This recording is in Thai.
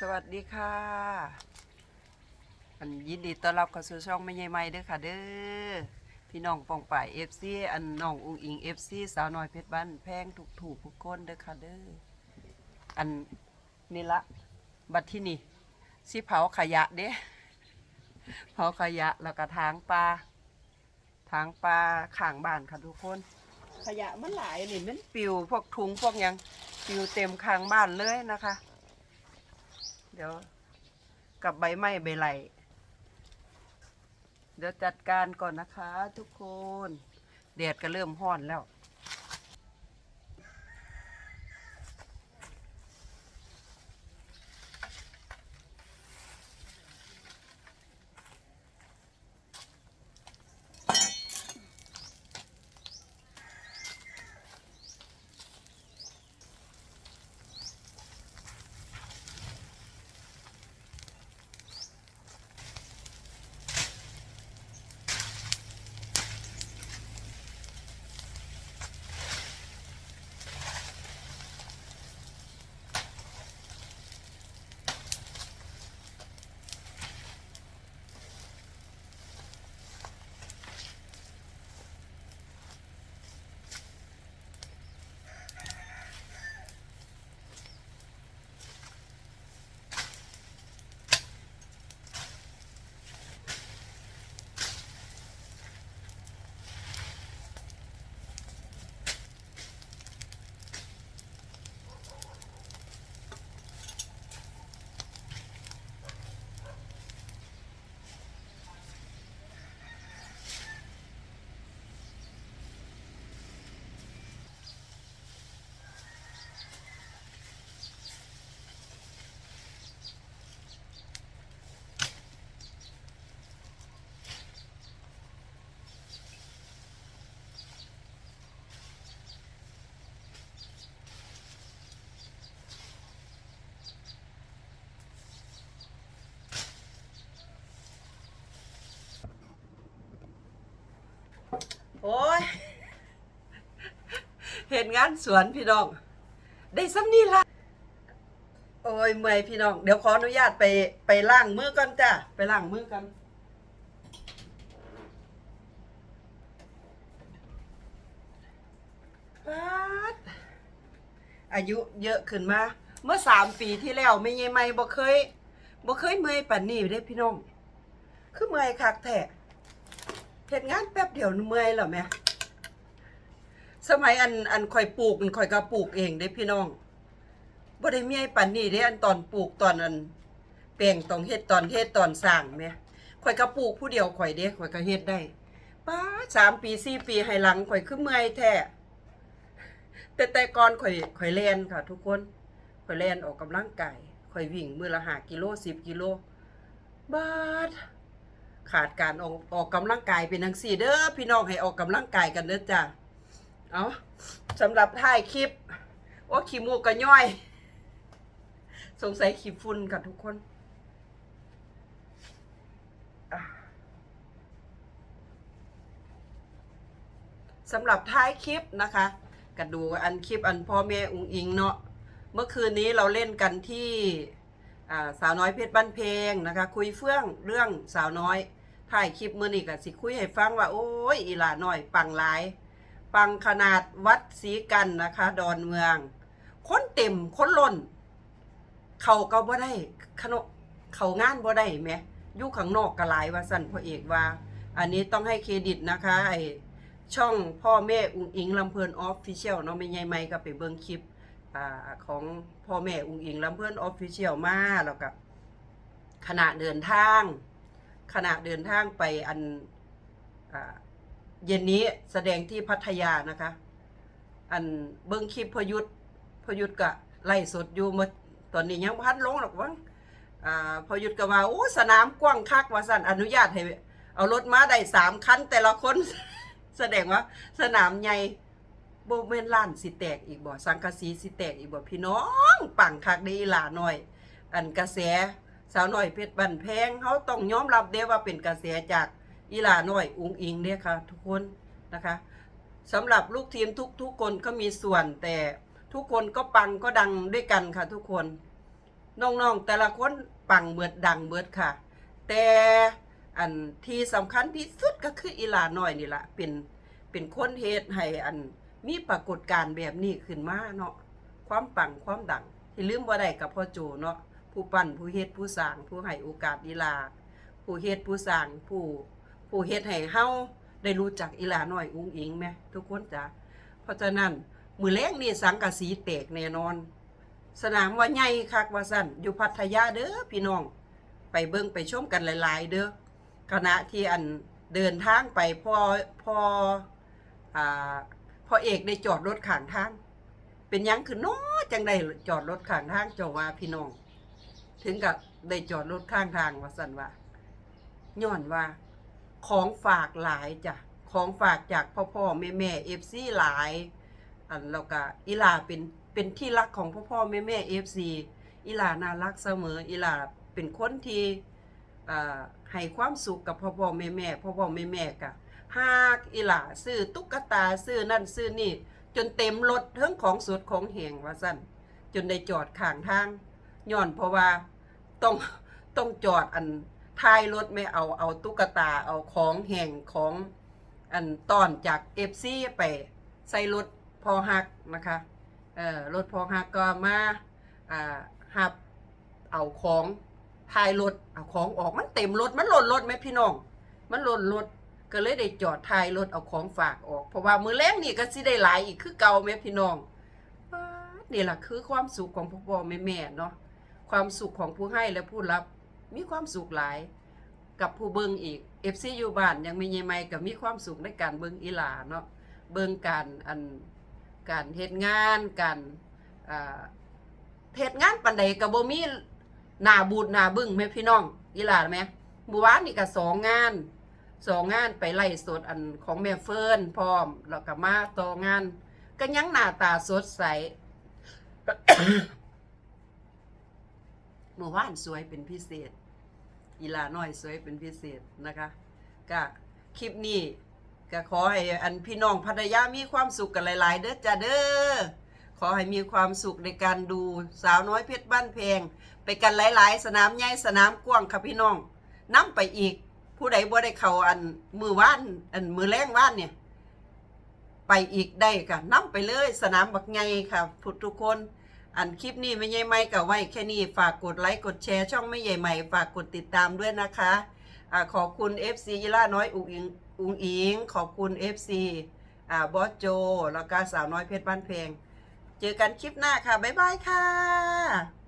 สวัสดีค่ะอันยินดีต้อนรับเข้าสู่ช่องไม่ใหญ่ไม่เด้อค่ะเด้อพี่น้องปองป่ายเอฟซีอันน้องอุงอิงเอฟซีสาวน้อยเพชรบ้านแพงถูกถูกทุกคนเด้อค่ะเด้ออันนี่ละบัดที่นี่สิเผาขยะเด้เผาขยะแล้วก็ทางปลาทางปลาข้างบ้านค่ะทุกคน ขยะมันหลายนี่มันปิวพวกถุงพวกยังปิวเต็มข้างบ้านเลยนะคะ เดี๋ยวกับใบไม้ใบไหลเดี๋ยวจัดการก่อนนะคะ ทุกคนแดดก็เริ่มห้อนแล้ว โอ้ยเห็นงานสวนพี่น้อง ได้ซ้ำนี่ละโอ้ยเมื่อยพี่น้อง เดี๋ยวขออนุญาตไปไปล้างมือก่อนจ้ะ ไปล้างมือกันปาดอายุเยอะขึ้นมา เมื่อสามปีที่แล้วไม่ยังไม่บ่เคยบ่เคยเมื่อยปันนี้เด้พี่น้อง คือเมื่อยคักแท้ เฮ็ดงานแป๊บเดียวเมื่อยแล้วแม่สมัยอันอันข่อยปลูกอันข่อยก็ปลูกเองเด้พี่น้องบ่ได้มีไอ้ปานนี้เด้อันตอนปลูกตอนอันแปลงตองเฮ็ดตอนเฮ็ดตอนสร้างแม่ข่อยก็ปลูกผู้เดียวข่อยเด้ข่อยก็เฮ็ดได้ป้าสามปีสี่ปีให้หลังข่อยคือเมื่อยแท้แต่แต่ก่อนข่อยข่อยแล่นค่ะ ทุกคนข่อยแล่นออกกำลังกายข่อยวิ่งมือละ5กิโล10กิโลบาด ขาดการออกออกกำลังกายเป็นทั้งสี่เด้อพี่น้องให้ออกกำลังกายกันเด้อจ้ะเอาสำหรับถ่ายคลิปโอ้ขี้มูกก็ย่อย สงสัยขี้ฝุ่นกับทุกคนสำหรับท้ายคลิปนะคะก็ดูอันคลิปอันพ่อแม่อุงอิงเนาะเมื่อคืนนี้เราเล่นกันที่สาวน้อยเพชรบ้านเพลงนะคะ คุยเฟื่องเรื่องสาวน้อย ถ่ายคลิปมือนี่ก็สิคุยให้ฟังว่าโอ้ยอีหลาน้อยปังหลาย ปังขนาดวัดสีกันนะคะ ดอนเมือง คนเต็มคนล้น เขาก็บ่ได้ขนเขางานบ่ได้แหมอยู่ข้างนอกก็หลายว่าสั่นพ่อเอกว่า อันนี้ต้องให้เครดิตนะคะไอช่องพ่อแม่อุงอิงลำเพลินออฟฟิเชียลเนาะไม่ใหญ่ไม่ก็ไปเบิ่งคลิปอของพ่อแม่อุงอิงลำเพื่อนออฟฟิเชียลมาแล้วก็ขณะเดินทาง ขณะเดินทางไปอันเย็นนี้แสดงที่พัทยานะคะ อันเบิ้งคลิปพยุทธพยุทธก็ไล่สดอยู่มดตอนนี้ยังพันลงหรอกวังอ่าพยุทธก็ว่าโอ้สนามกว้างคักว่าสั่นอนุญาตให้เอารถมาได้สามคันแต่ละคนแสดงว่า สนามใหญ่โบเมนล้านสิแตกอีกบ่สังกะสีสิแตกอีกบ่พี่น้องปังคักเดีหลาหน่อย อันกระแส สาวน้อยเพชรบันแพงเขาต้องยอมรับเด้ว่าเป็นกระแสจากอีหลาน้อยอุงอิงเด้ค่ะ ทุกคนนะคะสำหรับลูกทีมทุกทุกคนก็มีส่วนแต่ทุกคนก็ปังก็ดังด้วยกันค่ะ ทุกคนน้องๆแต่ละคนปังเบิดดังเบิดค่ะ แต่อันที่สำคัญที่สุดก็คืออีหลาน้อยนี่ละเป็นเป็นคนเฮ็ดให้อันมีปรากฏการณ์แบบนี้ขึ้นมาเนาะความปังความดังที่ลืมบ่ได้กับพ่อโจเนาะ ผู้ปั้นผู้เฮ็ดผู้สร้างผู้ให้โอกาสอีหลาผู้เฮ็ดผู้สร้างผู้ผู้เฮ็ดให้เฮาได้รู้จักอีหลาน้อยอุ้งอิงแหมทุกคนจ้ะเพราะฉะนั้นมือแรงนี่สังกะสีแตกแน่นอน สนามว่าใหญ่คักว่าสั่นอยู่พัทยาเด้อพี่น้อง ไปเบิ่งไปชมกันหลาย ๆ เด้อขณะที่อันเดินทางไปพอพออ่าพอเอกได้จอดรถข้างทาง เป็นยังคือน้อจังได้จอดรถข้างทางเจ้าว่าพี่น้อง ถึงกับได้จอดรถข้างทางว่าสันว่าย้อนว่า ของฝากหลายจ้ะของฝากจากพ่อพ่อแม่แม่เอฟซีหลาย อันแล้วก็อีลาเป็นเป็นที่รักของพ่อพ่อแม่แม่เอฟซีอีลาน่ารักเสมออีลาเป็นคนที่อ่าให้ความสุขกับพ่อพ่อแม่แม่พ่อพ่อแม่แม่กะหากอีหลาซื้อตุ๊กตาซื้อนั่นซื้อนี่ จนเต็มรถเทั้งของสดของแหงว่าสั้นจนได้จอดข้างทางย้อนเพราะว่า ต้องต้องจอดอันท้ายรถไม่เอาเอาตุ๊กตาเอาของแห่งของอันตอนจากเอฟซีไปใส่รถพอหักนะคะเอ่อรถพอหักก็มาอ่าหับเอาของท้ายรถเอาของออกมันเต็มรถมันหล่นรถไหมพี่น้อง มันหล่นรถก็เลยได้จอดท้ายรถเอาของฝากออก เพราะว่ามือแรงนี่ก็สิได้หลายอีกคือเก่าแม่พี่น้องนี่แหละคือความสุขของพ่อพ่อแม่แม่เนาะ ความสุขของผู้ให้และผู้รับ มีความสุขหลาย กับผู้เบิงอีกเอฟซีอยู่บ้านยังไม่ยังไม่กับมีความสุขในการเบิงอีหลาเนาะเบิงการอันการเฮ็ดงานการอ่าเฮ็ดงานปันใดกับบมีหนาบูดหนาบึ้งแม่พี่น้องอีหลาแม่เมื่อวานนี่ก็สองงานสองงานไปไล่สดอันของแม่เฟิร์นพร้อมแล้วก็มาต่องานก็ยังหน้าตาสดใส เมื่อวานสวยเป็นพิเศษ อีลาน้อยสวยเป็นพิเศษนะคะก็คลิปนี้ก็ขอให้อันพี่น้องภรรยามีความสุขกันหลาย ๆ เด้อจ้าเด้อขอให้มีความสุขในการดูสาวน้อยเพชรบ้านเพงไปกันหลาย ๆ สนามใหญ่สนามกว้างค่ะพี่น้องนํไปอีก ผู้ใดบ่ได้เข้าอันมือว่านอันมือแรงว่านเนี่ย ไปอีกได้ค่ะนํไปเลยสนามบักไงค่ะพุทุกคน อันคลิปนี้ไม่ใหญ่ไม่กับไว้แค่นี้ฝากกดไลค์กดแชร์ช่องไม่ใหญ่ใหม่ฝากกดติดตามด้วยนะคะอะขอบคุณ FC ยีล่าน้อยอุงอิงอุงอิงขอบคุณ FC อ่าบอสโจ แล้วก็สาวน้อยเพชรบ้านเพลง เจอกันคลิปหน้าค่ะ บ๊ายบายค่ะ